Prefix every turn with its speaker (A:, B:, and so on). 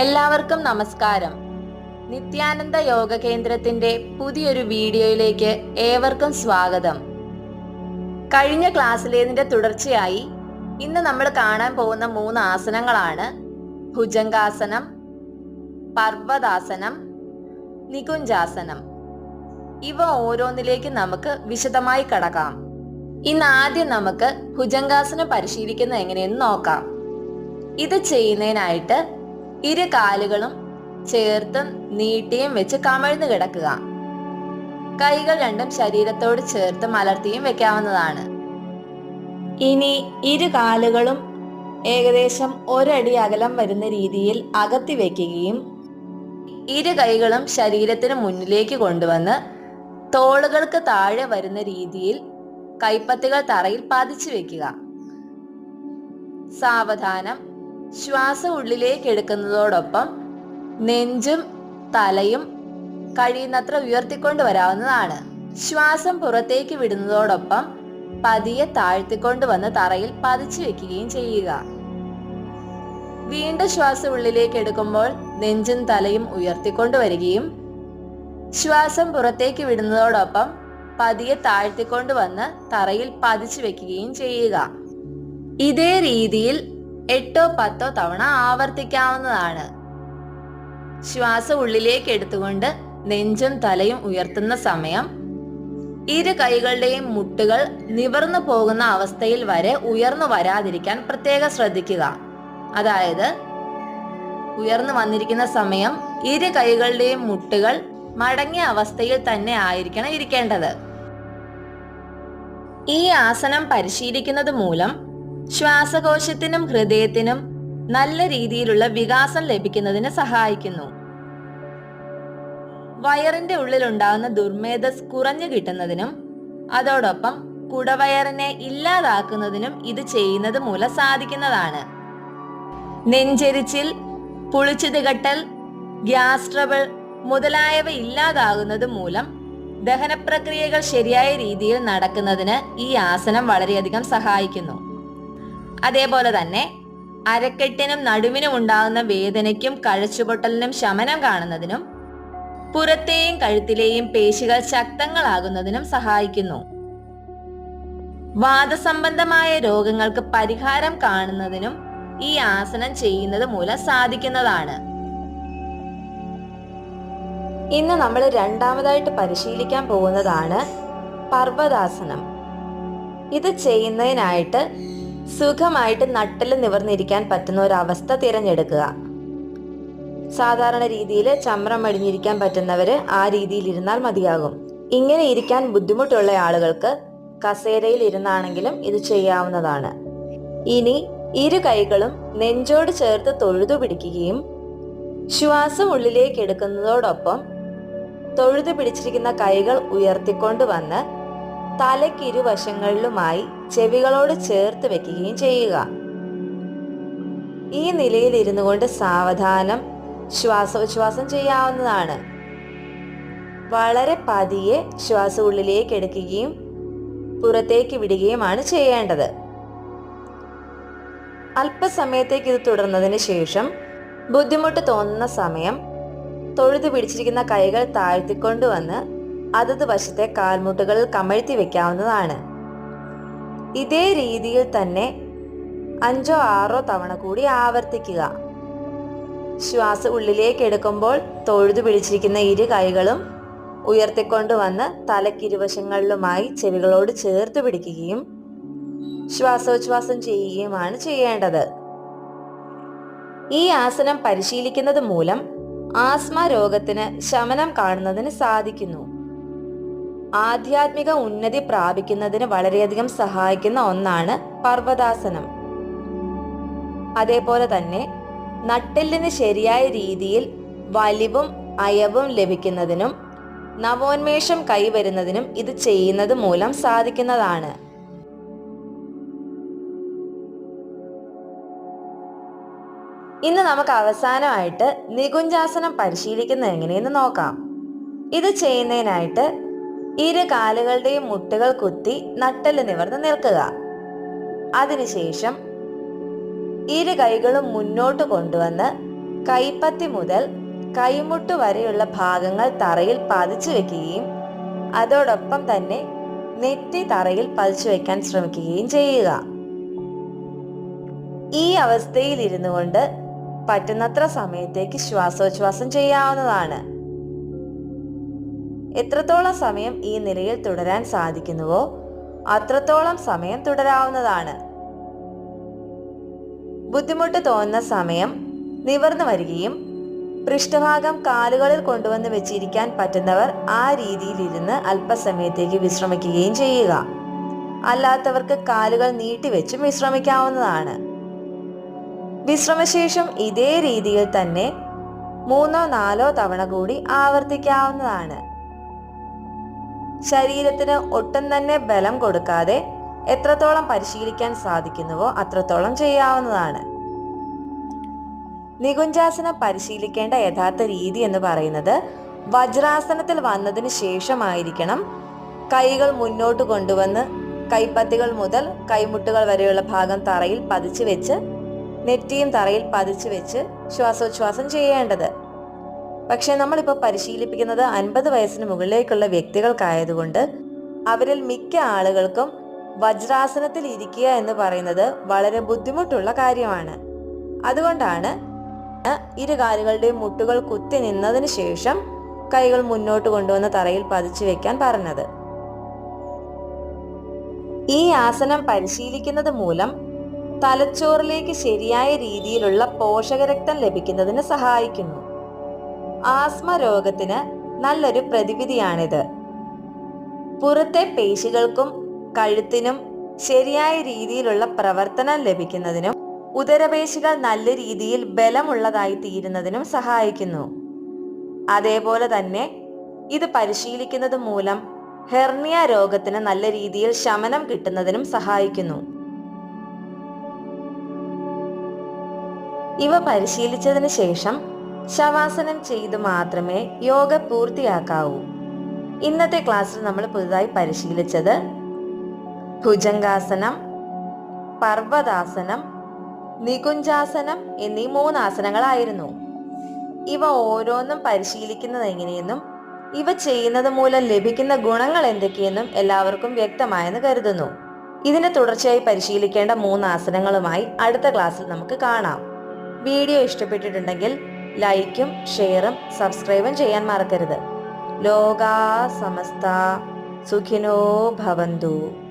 A: എല്ലാവർക്കും നമസ്കാരം. നിത്യാനന്ദ യോഗ കേന്ദ്രത്തിന്റെ പുതിയൊരു വീഡിയോയിലേക്ക് ഏവർക്കും സ്വാഗതം. കഴിഞ്ഞ ക്ലാസ്സിലേതിന്റെ തുടർച്ചയായി ഇന്ന് നമ്മൾ കാണാൻ പോകുന്ന മൂന്ന് ആസനങ്ങളാണ് ഭുജങ്കാസനം പർവതാസനം നികുഞ്ചാസനം. ഇവ ഓരോന്നിലേക്ക് നമുക്ക് വിശദമായി കടക്കാം. ഇന്ന് ആദ്യം നമുക്ക് ഭുജങ്കാസനം പരിശീലിക്കുന്നത് എങ്ങനെയെന്ന് നോക്കാം. ഇത് ചെയ്യുന്നതിനായിട്ട് ഇരു കാലുകളും ചേർത്ത് നീട്ടിയും വെച്ച് കമഴ്ന്നു കിടക്കുക. കൈകൾ രണ്ടും ശരീരത്തോട് ചേർത്ത് മലർത്തിയും വെക്കാവുന്നതാണ്. ഇനി ഇരു കാലുകളും ഏകദേശം ഒരടി അകലം വരുന്ന രീതിയിൽ അകത്തി വെക്കുകയും ഇരു കൈകളും ശരീരത്തിന് മുന്നിലേക്ക് കൊണ്ടുവന്ന് തോളുകൾക്ക് താഴെ വരുന്ന രീതിയിൽ കൈപ്പത്തികൾ തറയിൽ പതിച്ചു വെക്കുക. സാവധാനം ശ്വാസം ഉള്ളിലേക്ക് എടുക്കുന്നതോടൊപ്പം നെഞ്ചും തലയും കഴിയുന്നത്ര ഉയർത്തിക്കൊണ്ട് വരാവുന്നതാണ് ശ്വാസം പുറത്തേക്ക് വിടുന്നതോടൊപ്പം പതിയെ താഴ്ത്തിക്കൊണ്ട് വന്ന് തറയിൽ പതിച്ചു വെക്കുകയും ചെയ്യുക. വീണ്ടും ശ്വാസം ഉള്ളിലേക്ക് എടുക്കുമ്പോൾ നെഞ്ചും തലയും ഉയർത്തിക്കൊണ്ട് വരികയും ശ്വാസം പുറത്തേക്ക് വിടുന്നതോടൊപ്പം പതിയെ താഴ്ത്തിക്കൊണ്ട് വന്ന് തറയിൽ പതിച്ചു വെക്കുകയും ചെയ്യുക. ഇതേ രീതിയിൽ എട്ടോ പത്തോ തവണ ആവർത്തിക്കാവുന്നതാണ്. ശ്വാസം ഉള്ളിലേക്ക് എടുത്തുകൊണ്ട് നെഞ്ചും തലയും ഉയർത്തുന്ന സമയം. ഇരു കൈകളുടെയും മുട്ടുകൾ നിവർന്നു പോകുന്ന അവസ്ഥയിൽ വരെ ഉയർന്നു വരാതിരിക്കാൻ പ്രത്യേകം ശ്രദ്ധിക്കുക. അതായത് ഉയർന്നു വന്നിരിക്കുന്ന സമയം ഇരു കൈകളുടെയും മുട്ടുകൾ മടങ്ങിയ അവസ്ഥയിൽ തന്നെ ആയിരിക്കണം ഇരിക്കേണ്ടത്. ഈ ആസനം പരിശീലിക്കുന്നത് മൂലം ശ്വാസകോശത്തിനും ഹൃദയത്തിനും നല്ല രീതിയിലുള്ള വികാസം ലഭിക്കുന്നതിന് സഹായിക്കുന്നു. വയറിന്റെ ഉള്ളിലുണ്ടാകുന്ന ദുർമേധസ് കുറഞ്ഞു കിട്ടുന്നതിനും അതോടൊപ്പം കുടവയറിനെ ഇല്ലാതാക്കുന്നതിനും ഇത് ചെയ്യുന്നത് മൂലം സാധിക്കുന്നതാണ്. നെഞ്ചെരിച്ചിൽ പുളിച്ചു തികട്ടൽ ഗ്യാസ് ട്രബിൾ മുതലായവ ഇല്ലാതാകുന്നത് മൂലം ദഹനപ്രക്രിയകൾ ശരിയായ രീതിയിൽ നടക്കുന്നതിന് ഈ ആസനം വളരെയധികം സഹായിക്കുന്നു. അതേപോലെ തന്നെ അരക്കെട്ടിനും നടുവിനും ഉണ്ടാകുന്ന വേദനയ്ക്കും കഴച്ചുപൊട്ടലിനും ശമനം കാണുന്നതിനും പുറത്തെയും കഴുത്തിലെയും പേശികൾ ശക്തങ്ങളാകുന്നതിനും സഹായിക്കുന്നു. വാദസംബന്ധമായ രോഗങ്ങൾക്ക് പരിഹാരം കാണുന്നതിനും ഈ ആസനം ചെയ്യുന്നത് മൂലം സാധിക്കുന്നതാണ്. ഇന്ന് നമ്മൾ രണ്ടാമതായിട്ട് പരിശീലിക്കാൻ പോകുന്നതാണ് പർവതാസനം. ഇത് ചെയ്യുന്നതിനായിട്ട് സുഖമായിട്ട് നട്ടിൽ നിവർന്നിരിക്കാൻ പറ്റുന്ന ഒരു അവസ്ഥ തിരഞ്ഞെടുക്കുക. സാധാരണ രീതിയിൽ ചമ്രം അടിഞ്ഞിരിക്കാൻ പറ്റുന്നവര് ആ രീതിയിൽ ഇരുന്നാൽ മതിയാകും. ഇങ്ങനെ ഇരിക്കാൻ ബുദ്ധിമുട്ടുള്ള ആളുകൾക്ക് കസേരയിൽ ഇരുന്നാണെങ്കിലും ഇത് ചെയ്യാവുന്നതാണ്. ഇനി ഇരു കൈകളും നെഞ്ചോട് ചേർത്ത് തൊഴുതു പിടിക്കുകയും ശ്വാസം ഉള്ളിലേക്ക് എടുക്കുന്നതോടൊപ്പം തൊഴുതു പിടിച്ചിരിക്കുന്ന കൈകൾ ഉയർത്തിക്കൊണ്ട് വന്ന് തലയ്ക്കിരുവശങ്ങളിലുമായി ചെവികളോട് ചേർത്ത് വെക്കുകയും ചെയ്യുക. ഈ നിലയിൽ ഇരുന്നു കൊണ്ട് സാവധാനം ശ്വാസോച്ഛ്വാസം ചെയ്യാവുന്നതാണ്. വളരെ പതിയെ ശ്വാസം ഉള്ളിലേക്ക് എടുക്കുകയും പുറത്തേക്ക് വിടുകയുമാണ് ചെയ്യേണ്ടത്. അല്പസമയത്തേക്ക് ഇത് തുടർന്നതിന് ശേഷം ബുദ്ധിമുട്ട് തോന്നുന്ന സമയം തൊഴുതു പിടിച്ചിരിക്കുന്ന കൈകൾ താഴ്ത്തിക്കൊണ്ടുവന്ന് അതത് വശത്തെ കാൽമുട്ടുകളിൽ കമഴ്ത്തി വെക്കാവുന്നതാണ്. ഇതേ രീതിയിൽ തന്നെ അഞ്ചോ ആറോ തവണ കൂടി ആവർത്തിക്കുക. ശ്വാസം ഉള്ളിലേക്ക് എടുക്കുമ്പോൾ തൊഴുതു പിടിച്ചിരിക്കുന്ന ഇരു കൈകളും ഉയർത്തിക്കൊണ്ടുവന്ന് തലക്കിരുവശങ്ങളിലുമായി ചെവികളോട് ചേർത്ത് പിടിക്കുകയും ശ്വാസോച്ഛ്വാസം ചെയ്യുകയുമാണ് ചെയ്യേണ്ടത്. ഈ ആസനം പരിശീലിക്കുന്നത് മൂലം ആസ്മ രോഗത്തിന് ശമനം കാണുന്നതിന് സാധിക്കുന്നു. ആധ്യാത്മിക ഉന്നതി പ്രാപിക്കുന്നതിന് വളരെയധികം സഹായിക്കുന്ന ഒന്നാണ് പർവതാസനം. അതേപോലെ തന്നെ നട്ടെല്ലിന് ശരിയായ രീതിയിൽ വലിവും അയവും ലഭിക്കുന്നതിനും നവോന്മേഷം കൈവരുന്നതിനും ഇത് ചെയ്യുന്നത് മൂലം സാധിക്കുന്നതാണ്. ഇന്ന് നമുക്ക് അവസാനമായിട്ട് നികുഞ്ചാസനം പരിശീലിക്കുന്നത് എങ്ങനെയെന്ന് നോക്കാം. ഇത് ചെയ്യുന്നതിനായിട്ട് ഇരു കാലുകളുടെയും മുട്ടുകൾ കുത്തി നട്ടൽ നിവർന്ന് നിൽക്കുക. അതിനുശേഷം ഇരു കൈകളും മുന്നോട്ട് കൊണ്ടുവന്ന് കൈപ്പത്തി മുതൽ കൈമുട്ട് വരെയുള്ള ഭാഗങ്ങൾ തറയിൽ പതിച്ചു വെക്കുകയും അതോടൊപ്പം തന്നെ നെറ്റി തറയിൽ പതിച്ചു വെക്കാൻ ശ്രമിക്കുകയും ചെയ്യുക. ഈ അവസ്ഥയിൽ ഇരുന്നു കൊണ്ട് പറ്റുന്നത്ര സമയത്തേക്ക് ശ്വാസോച്ഛ്വാസം ചെയ്യാവുന്നതാണ്. എത്രത്തോളം സമയം ഈ നിലയിൽ തുടരാൻ സാധിക്കുന്നുവോ അത്രത്തോളം സമയം തുടരാവുന്നതാണ്. ബുദ്ധിമുട്ട് തോന്നുന്ന സമയം നിവർന്നു വരികയും പൃഷ്ഠഭാഗം കാലുകളിൽ കൊണ്ടുവന്ന് വെച്ചിരിക്കാൻ പറ്റുന്നവർ ആ രീതിയിൽ ഇരുന്ന് അല്പസമയത്തേക്ക് വിശ്രമിക്കുകയും ചെയ്യുക. അല്ലാത്തവർക്ക് കാലുകൾ നീട്ടിവെച്ചും വിശ്രമിക്കാവുന്നതാണ്. വിശ്രമശേഷം ഇതേ രീതിയിൽ തന്നെ മൂന്നോ നാലോ തവണ കൂടി ആവർത്തിക്കാവുന്നതാണ്. ശരീരത്തിന് ഒട്ടും തന്നെ ബലം കൊടുക്കാതെ എത്രത്തോളം പരിശീലിക്കാൻ സാധിക്കുന്നുവോ അത്രത്തോളം ചെയ്യാവുന്നതാണ്. നികുഞ്ചാസനം പരിശീലിക്കേണ്ട യഥാർത്ഥ രീതി എന്ന് പറയുന്നത് വജ്രാസനത്തിൽ വന്നതിന് ശേഷമായിരിക്കണം കൈകൾ മുന്നോട്ട് കൊണ്ടുവന്ന് കൈപ്പത്തികൾ മുതൽ കൈമുട്ടുകൾ വരെയുള്ള ഭാഗം തറയിൽ പതിച്ചു വെച്ച് നെറ്റിയും തറയിൽ പതിച്ചു വെച്ച് ശ്വാസോച്ഛ്വാസം ചെയ്യേണ്ടത്. പക്ഷെ നമ്മളിപ്പോൾ പരിശീലിപ്പിക്കുന്നത് അൻപത് വയസ്സിന് മുകളിലേക്കുള്ള വ്യക്തികൾക്കായതുകൊണ്ട് അവരിൽ മിക്ക ആളുകൾക്കും വജ്രാസനത്തിൽ ഇരിക്കുക എന്ന് പറയുന്നത് വളരെ ബുദ്ധിമുട്ടുള്ള കാര്യമാണ്. അതുകൊണ്ടാണ് ഇരു കാലുകളുടെയും മുട്ടുകൾ കുത്തി നിന്നതിന് ശേഷം കൈകൾ മുന്നോട്ട് കൊണ്ടുവന്ന് തറയിൽ പതിച്ചു വെക്കാൻ പറഞ്ഞത്. ഈ ആസനം പരിശീലിക്കുന്നത് മൂലം തലച്ചോറിലേക്ക് ശരിയായ രീതിയിലുള്ള പോഷകരക്തം ലഭിക്കുന്നതിന് സഹായിക്കുന്നു. ആസ്മ രോഗത്തിന് നല്ലൊരു പ്രതിവിധിയാണിത്. പുറത്തെ പേശികൾക്കും കഴുത്തിനും ശരിയായ രീതിയിലുള്ള പ്രവർത്തനം ലഭിക്കുന്നതിനും ഉദരപേശികൾ നല്ല രീതിയിൽ ബലമുള്ളതായി തീരുന്നതിനും സഹായിക്കുന്നു. അതേപോലെ തന്നെ ഇത് പരിശീലിക്കുന്നത് മൂലം ഹെർണിയ രോഗത്തിന് നല്ല രീതിയിൽ ശമനം കിട്ടുന്നതിനും സഹായിക്കുന്നു. ഇവ പരിശീലിച്ചതിന് ശേഷം ശവാസനം ചെയ്ത് മാത്രമേ യോഗ പൂർത്തിയാക്കാവൂ. ഇന്നത്തെ ക്ലാസ്സിൽ നമ്മൾ പുതുതായി പരിശീലിച്ചത് ഭുജംഗാസനം പർവതാസനം നികുഞ്ചാസനം എന്നീ മൂന്നാസനങ്ങളായിരുന്നു. ഇവ ഓരോന്നും പരിശീലിക്കുന്നത് എങ്ങനെയെന്നും ഇവ ചെയ്യുന്നത് മൂലം ലഭിക്കുന്ന ഗുണങ്ങൾ എന്തൊക്കെയെന്നും എല്ലാവർക്കും വ്യക്തമായെന്ന് കരുതുന്നു. ഇതിനെ തുടർച്ചയായി പരിശീലിക്കേണ്ട മൂന്ന് ആസനങ്ങളുമായി അടുത്ത ക്ലാസ്സിൽ നമുക്ക് കാണാം. വീഡിയോ ഇഷ്ടപ്പെട്ടിട്ടുണ്ടെങ്കിൽ ലൈക്കും ഷെയറും സബ്സ്ക്രൈബും ചെയ്യാൻ മറക്കരുത്. ലോകാ സമസ്ത. സുഖിനോ ഭവന്തു.